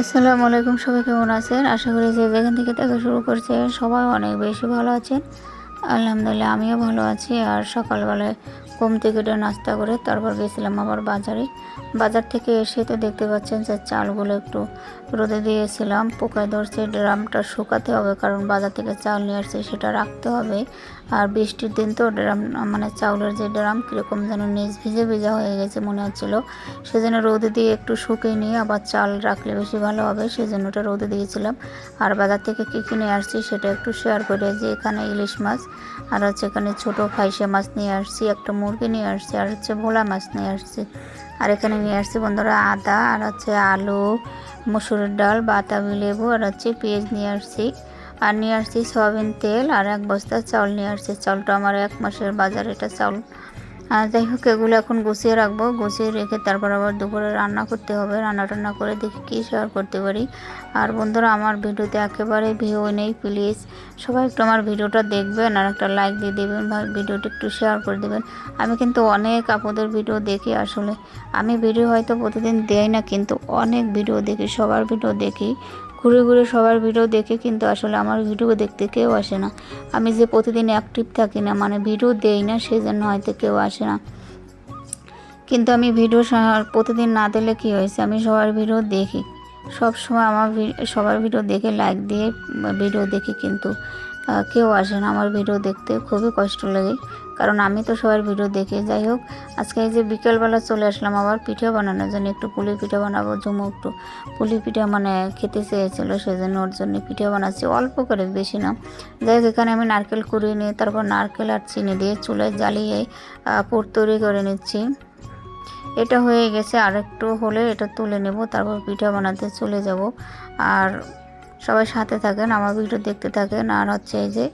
আসসালামু আলাইকুম, সবাই কেমন আছেন? আশা করি যে যেখান থেকে দেখা শুরু করছে সবাই অনেক বেশি ভালো আছেন। আলহামদুলিল্লাহ, আমিও ভালো আছি। আর সকালবেলায় ঘুম থেকে উঠে নাস্তা করে তারপর গেছিলাম আবার বাজারে। বাজার থেকে এসে তো দেখতে পাচ্ছেন যে চালগুলো একটু রোদে দিয়েছিলাম পোকায় ধরছে, ড্রামটা শুকাতে হবে কারণ বাজার থেকে চাল নিয়ে আসছে, সেটা রাখতে হবে। আর বৃষ্টির দিন তো ড্রাম মানে চাউলের যে ড্রাম কীরকম যেন নিজ ভিজে ভিজা হয়ে গেছে মনে হচ্ছিল। সেজন্য রোদে দিয়ে একটু শুকিয়ে নিয়ে আবার চাল রাখলে বেশি ভালো হবে, সেজন্য ওটা রোদে দিয়েছিলাম। আর বাজার থেকে কী কিনে আসছি সেটা একটু শেয়ার করে যে এখানে ইলিশ মাছ, আর হচ্ছে এখানে ছোটো ফাইসে মাছ নিয়ে আসছি, একটা মুরগি নিয়ে আসছি, আর হচ্ছে ভোলা মাছ নিয়ে আসছি। আর এখানে নিয়ে আসছি বন্ধুরা আদা, আর হচ্ছে আলু, মসুরের ডাল বাতাবি লেবু, আর হচ্ছে পেঁয়াজ নিয়ে আসছি। আর নিয়ে আসছি সয়াবিন তেল, আর এক বস্তা চাউল নিয়ে আসছি। চাউলটা আমার এক মাসের বাজার, এটা চাউল যাই হোক, এগুলো এখন গুছিয়ে রাখব। গুছিয়ে রেখে তারপর আবার দুপুরে রান্না করতে হবে। রান্না টান্না করে দেখি কী শেয়ার করতে পারি। আর বন্ধুরা, আমার ভিডিওতে একেবারে ভিউ নেই প্লিজ সবাই একটু আমার ভিডিওটা দেখবেন আর একটা লাইক দিয়ে দেবেন বা ভিডিওটা একটু শেয়ার করে দেবেন। আমি কিন্তু অনেক আপুদের ভিডিও দেখি আসলে। আমি ভিডিও হয়তো প্রতিদিন দেই না, কিন্তু অনেক ভিডিও দেখি, সবার ভিডিও দেখি। ঘুরে ঘুরে সবার ভিডিও দেখে কিন্তু আসলে আমার ভিডিও দেখতে কেউ আসে না। আমি যে প্রতিদিন অ্যাক্টিভ থাকি না মানে ভিডিও দেই না সেই জন্য হয়তো কেউ আসে না। কিন্তু আমি ভিডিও প্রতিদিন না দিলে কী হয়েছে? আমি সবার ভিডিও দেখি। সব সময় আমার সবার ভিডিও দেখে লাইক দিয়ে ভিডিও দেখি কিন্তু। কেউ আসে না। আমার ভিডিও দেখতে খুবই কষ্ট লাগে। কারণ আমি তো সবার ভিডিও দেখে। যাই হোক, আজকে এই যে বিকেলবেলা চলে আসলাম আবার পিঠা বানানোর জন্য। একটু পুলি পিঠা বানাবো জমু একটু। পুলি পিঠা মানে খেতে চেয়েছিলো, সেজন্য ওর জন্য পিঠা বানাচ্ছি। অল্প করে, বেশি না। যাই হোক, এখানে আমি নারকেল কুড়িয়ে নিয়ে, তারপর নারকেল আর চিনি দিয়ে চুলায় জ্বালিয়ে পুর তৈরি করে নিচ্ছি। এটা হয়ে গেছে। আর একটু হলে এটা তুলে নেব, তারপর পিঠা বানাতে চলে যাব। আর সবাই সাথে থাকেন, আমার ভিডিও দেখতে থাকেন, আর হচ্ছে এই যে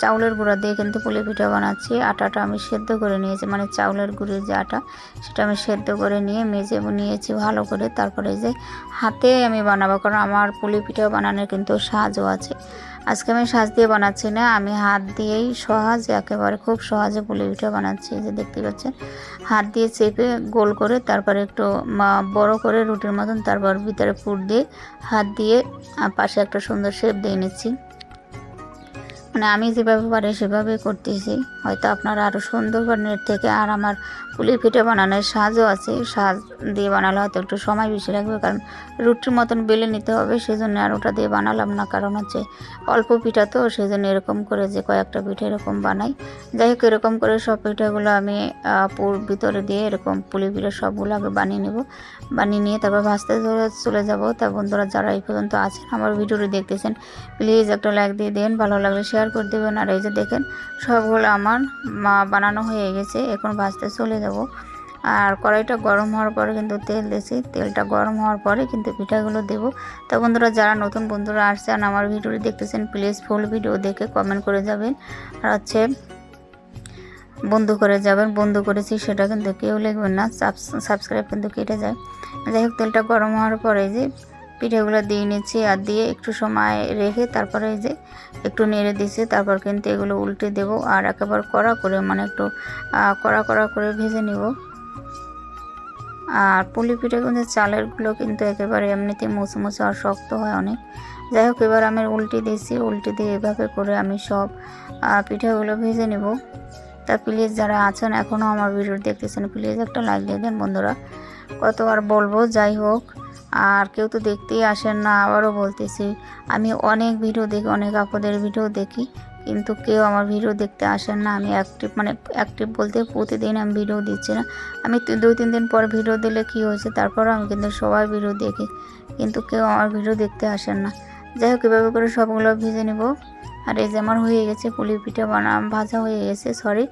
চাউলের গুঁড়া দিয়ে কিন্তু পুলি পিঠা বানাচ্ছি। আটাটা আমি সেদ্ধ করে নিয়েছি মানে চাউলের গুঁড়ির যে আটা, সেটা আমি সেদ্ধ করে নিয়ে মেজে নিয়েছি ভালো করে। তারপরে যে হাতে আমি বানাবো, কারণ আমার পুলি পিঠা বানানোর কিন্তু সাহায্য আছে। আজকে আমি সাজ দিয়ে বানাচ্ছি না, আমি হাত দিয়েই সহজ, একেবারে খুব সহজে পুলি পিঠা বানাচ্ছি। যে দেখতে পাচ্ছেন, হাত দিয়ে চেপে গোল করে তারপরে একটু বড় করে রুটির মতন তারপর ভিতরে পুর দিয়ে হাত দিয়ে পাশে একটা সুন্দর শেপ দিয়ে নিচ্ছি। মানে আমি যেভাবে পারি সেভাবে করতেছি। হয়তো আপনারা আরও সুন্দর বানানোর থেকে আর আমার পুলি পিঠে বানানোর সাজও আছে। সাজ দিয়ে বানালে হয়তো একটু সময় বেশি লাগবে, কারণ রুটির মতন বেলে নিতে হবে সেই জন্য আর ওটা দিয়ে বানালাম না। কারণ হচ্ছে অল্প পিঠা তো সেই জন্য এরকম করে যে কয়েকটা পিঠে এরকম বানাই। যাই হোক, এরকম করে সব পিঠাগুলো আমি পুর ভিতরে দিয়ে এরকম পুলি পিঠা সবগুলো আগে বানিয়ে নেব। বানিয়ে নিয়ে তারপর ভাজতে ধরে চলে যাব। তা বন্ধুরা, যারা এই পর্যন্ত আছেন, আমার ভিডিওটি দেখতেছেন, প্লিজ একটা লাইক দিয়ে দেন, ভালো লাগলে শেয়ার করে দেবেন। আর এই যে দেখেন, সবগুলো আমার মা বানানো হয়ে গেছে, এখন ভাজতে চলে যাব। আর কড়াইটা গরম হওয়ার পরে কিন্তু তেল দিয়েছি। তেলটা গরম হওয়ার পরে কিন্তু পিঠাগুলো দেব। তা বন্ধুরা, যারা নতুন বন্ধুরা আসছেন আমার ভিডিওটি দেখতেছেন প্লিজ ফুল ভিডিও দেখে কমেন্ট করে যাবেন। আর হচ্ছে বন্ধু করে যাবেন। বন্ধু করেছি সেটা কিন্তু কেউ লিখবেন না। সাবস্ক্রাইব কিন্তু কেটে যায়। যাই হোক, তেলটা গরম হওয়ার পরে যে পিঠেগুলো দিয়ে নিচ্ছি আর দিয়ে একটু সময় রেখে তারপরে যে একটু নেড়ে দিচ্ছি, তারপর কিন্তু এগুলো উল্টে দেবো আর একেবারে কড়া করে মানে একটু কড়া কড়া করে ভেজে নেব। আর পুলি পিঠে কিন্তু চালেরগুলো কিন্তু একেবারে এমনিতে মুচমুচে আর শক্ত হয় অনেক। যাই হোক, এবার আমি উল্টে দিয়েছি উল্টে দিয়ে এভাবে করে আমি সব পিঠেগুলো ভেজে নেব। তা প্লিজ যারা আছেন এখনও আমার ভিডিও দেখতেছেন, প্লিজ একটা লাইক দিয়ে দেন বন্ধুরা। কত আর বলব, যাই হোক আর কেউ তো দেখতেই আসেন না, আবারও বলতেছি, আমি অনেক ভিডিও দেখি, অনেক আপদের ভিডিও দেখি, কিন্তু কেউ আমার ভিডিও দেখতে আসেন না, আমি অ্যাক্টিভ মানে অ্যাক্টিভ বলতে প্রতিদিন আমি ভিডিও দিচ্ছি না। আমি দুই, তিন দিন পর ভিডিও দিলে কি হয়েছে, তারপরও আমি কিন্তু সবার ভিডিও দেখি, কিন্তু কেউ আমার ভিডিও দেখতে আসেন না। যাই হোক, এভাবে করে সবগুলো ভেজে নেব। আর এই যে আমার হয়ে গেছে, পুলি পিঠা বানা ভাজা হয়ে গেছে সরি